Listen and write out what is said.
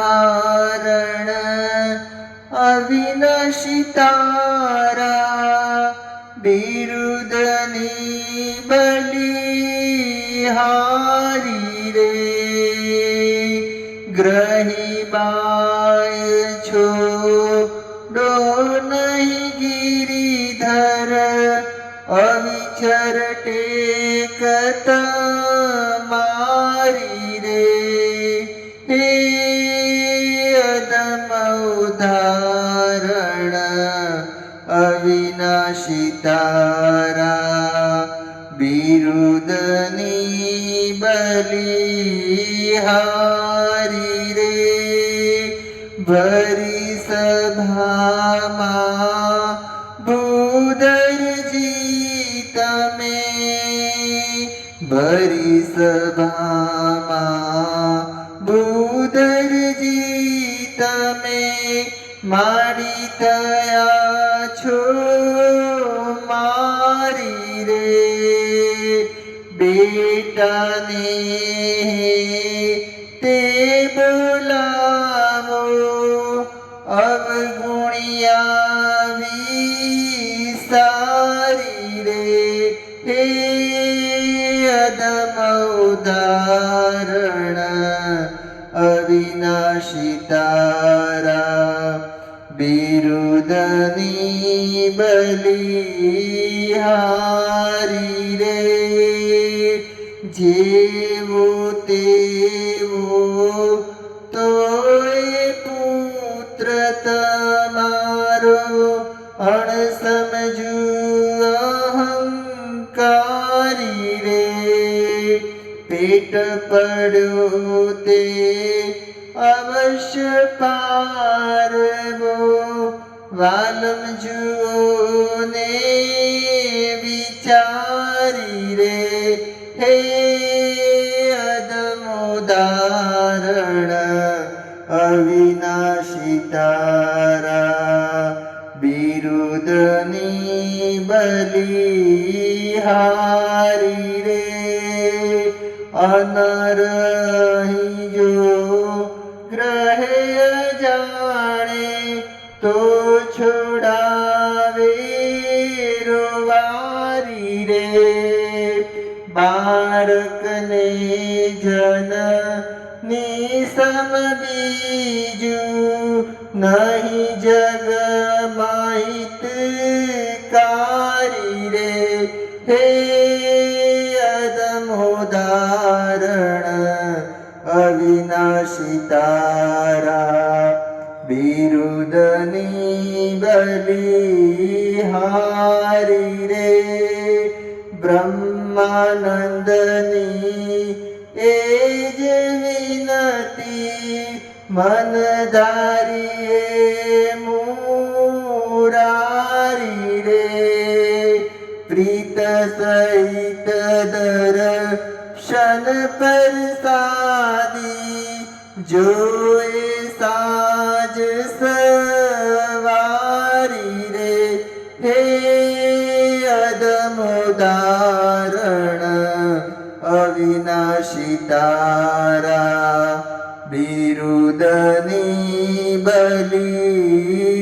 અધમોધારણ અવિનશિતારા બિરુદની બલિહારી રે ગ્રહી બાય છો ડો નહીં ગિરિધર અવિચર ટેકત અવિનાશી તારા બિરુદની બલિહારી રે ભરી સભામાં ભૂદરજી તમે ભરી સભામાં ભૂદર માડી દયા છો, મારી રે. બેટાને તે બોલાવો, અવગુણિયાવી સારી રે. હે અદમ ઉદાહરણ, અવિનાશિતા બિરુદની બલિહારી રે જેવો તેવો તોય પુત્ર તમારો અણસમજુ અહંકારી રે પેટ પડ્યો તે અવશ્ય પારવો વાલમ જુઓ ને વિચારી રે. હે અદમોદારણ અવિનાશિતારા બિરુદની બલિહારી રે. અનરહી જો ગ્રહે જાણે તો છોડાવે રોવારી રે. બાળકને જન નિસમ બીજું નહીં જગ માહિતકારી રે. હે અદમોદાહરણ અવિનાશી તારા બિરુદની બલિહારી રે બ્રહ્માનંદની એ જ વિનતી મન ધારીએ મુરારી રે પ્રીત સહિત દર્શન આજ સવારી રે હે અદમોદારણ અવિનાશી તારા બિરુદની બલિહા